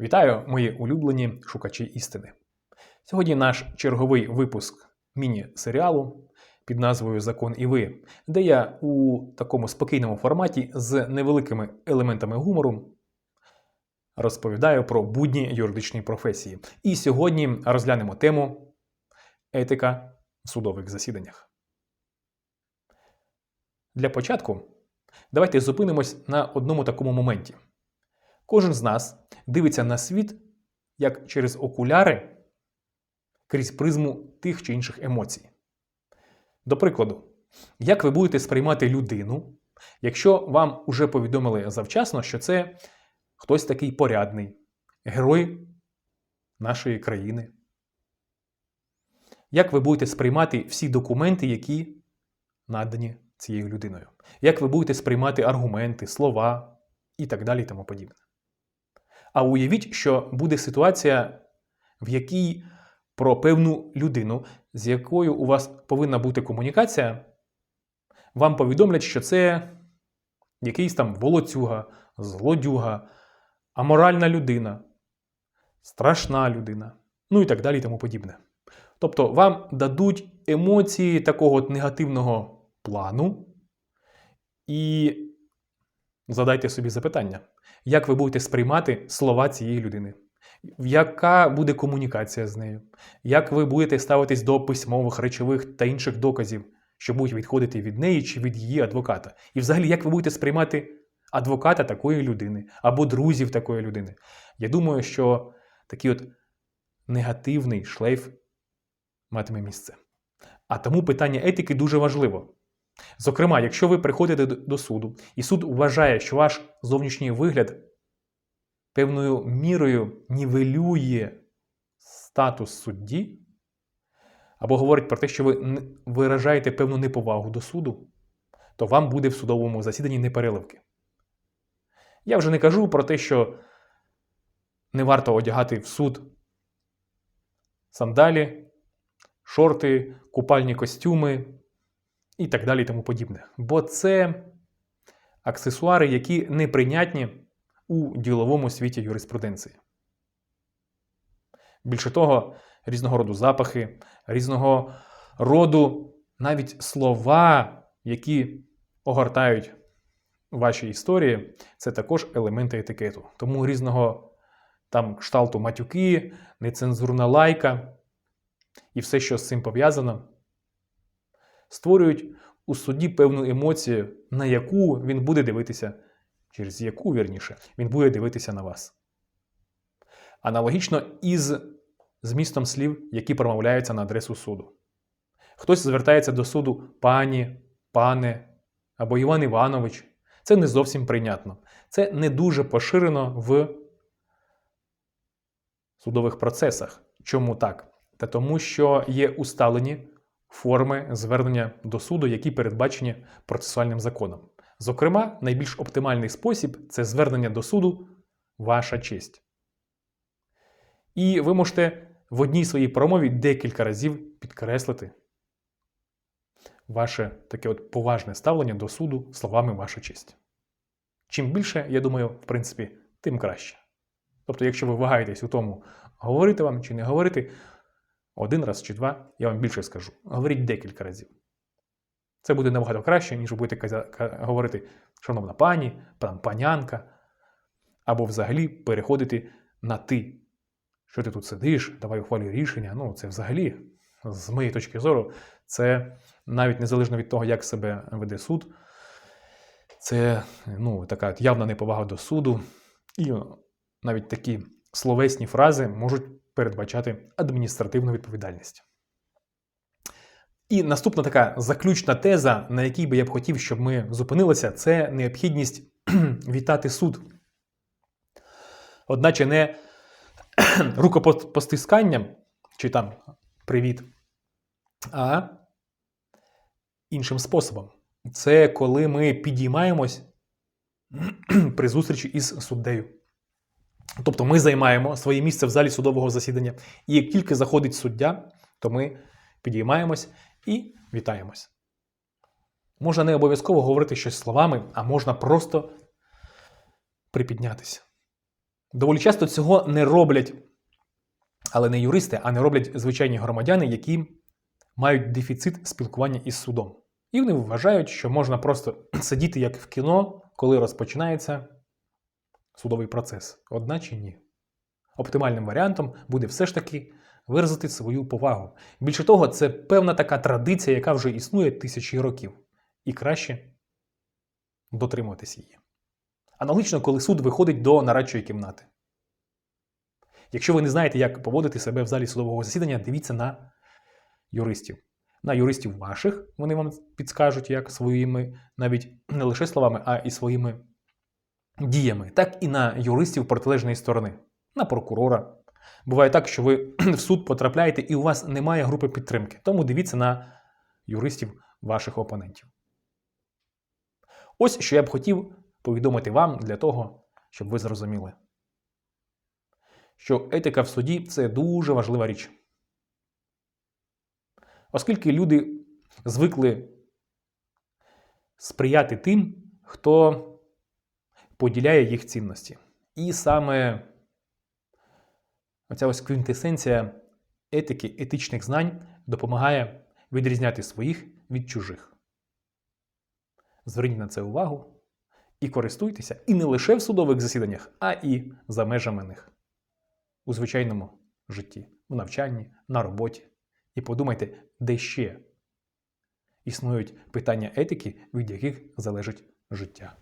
Вітаю, мої улюблені шукачі істини. Сьогодні наш черговий випуск міні-серіалу під назвою Закон і ви, де я у такому спокійному форматі з невеликими елементами гумору розповідаю про будні юридичної професії. І сьогодні розглянемо тему етика в судових засіданнях. Для початку давайте зупинимось на одному такому моменті. Кожен з нас дивиться на світ як через окуляри крізь призму тих чи інших емоцій. До прикладу, як ви будете сприймати людину, якщо вам уже повідомили завчасно, що це хтось такий порядний, герой нашої країни? Як ви будете сприймати всі документи, які надані цією людиною? Як ви будете сприймати аргументи, слова і так далі і тому подібне? А уявіть, що буде ситуація, в якій про певну людину, з якою у вас повинна бути комунікація, вам повідомлять, що це якийсь там волоцюга, злодюга, аморальна людина, страшна людина, ну і так далі і тому подібне. Тобто вам дадуть емоції такого от негативного плану, і задайте собі запитання, як ви будете сприймати слова цієї людини, яка буде комунікація з нею, як ви будете ставитись до письмових, речових та інших доказів, що будуть відходити від неї чи від її адвоката. І взагалі, як ви будете сприймати адвоката такої людини або друзів такої людини. Я думаю, що такий от негативний шлейф матиме місце. А тому питання етики дуже важливо. Зокрема, якщо ви приходите до- суду, і суд вважає, що ваш зовнішній вигляд певною мірою нівелює статус судді, або говорить про те, що ви виражаєте певну неповагу до суду, то вам буде в судовому засіданні непереливки. Я вже не кажу про те, що не варто одягати в суд сандалі, шорти, купальні костюми і так далі і тому подібне. Бо це аксесуари, які неприйнятні у діловому світі юриспруденції. Більше того, різного роду запахи, різного роду навіть слова, які огортають ваші історії, це також елементи етикету. Тому різного там кшталту матюки, нецензурна лайка і все, що з цим пов'язано, створюють у суді певну емоцію, на яку він буде дивитися, через яку, вірніше, він буде дивитися на вас. Аналогічно із змістом слів, які промовляються на адресу суду. Хтось звертається до суду пані, пане або Іван Іванович. Це не зовсім прийнятно. Це не дуже поширено в судових процесах. Чому так? Та тому, що є усталені форми звернення до суду, які передбачені процесуальним законом. Зокрема, найбільш оптимальний спосіб це звернення до суду ваша честь. І ви можете в одній своїй промові декілька разів підкреслити ваше таке от поважне ставлення до суду словами ваша честь. Чим більше, я думаю, в принципі, тим краще. Тобто, якщо ви вагаєтесь у тому, говорити вам чи не говорити, один раз чи два, я вам більше скажу. Говоріть декілька разів. Це буде набагато краще, ніж будете говорити, шановна пані, пан панянка, або взагалі переходити на ти. Що ти тут сидиш, давай ухвалюй рішення. Ну, це взагалі, з моєї точки зору, це навіть незалежно від того, як себе веде суд, це ну, така явна неповага до суду. І навіть такі словесні фрази можуть передбачати адміністративну відповідальність. І наступна така заключна теза, на якій би я б хотів, щоб ми зупинилися, це необхідність вітати суд. Одначе не рукопостисканням чи там привіт, а іншим способом. Це коли ми підіймаємось при зустрічі із суддею. Тобто ми займаємо своє місце в залі судового засідання, і як тільки заходить суддя, то ми підіймаємось і вітаємось. Можна не обов'язково говорити щось словами, а можна просто припіднятися. Доволі часто цього не роблять, але не юристи, а не роблять звичайні громадяни, які мають дефіцит спілкування із судом. І вони вважають, що можна просто сидіти як в кіно, коли розпочинається судовий процес. Одначе ні. Оптимальним варіантом буде все ж таки виразити свою повагу. Більше того, це певна така традиція, яка вже існує тисячі років, і краще дотримуватись її. Аналогічно, коли суд виходить до нарадчої кімнати. Якщо ви не знаєте, як поводити себе в залі судового засідання, дивіться на юристів. На юристів ваших вони вам підскажуть, як своїми, навіть не лише словами, а і своїми діями, так і на юристів протилежної сторони, на прокурора. Буває так, що ви в суд потрапляєте і у вас немає групи підтримки. Тому дивіться на юристів ваших опонентів. Ось що я б хотів повідомити вам для того, щоб ви зрозуміли, що етика в суді це дуже важлива річ. Оскільки люди звикли сприяти тим, хто поділяє їх цінності. І саме оця ось квінтесенція етики, етичних знань допомагає відрізняти своїх від чужих. Зверніть на це увагу і користуйтеся і не лише в судових засіданнях, а і за межами них у звичайному житті, у навчанні, на роботі. І подумайте, де ще існують питання етики, від яких залежить життя.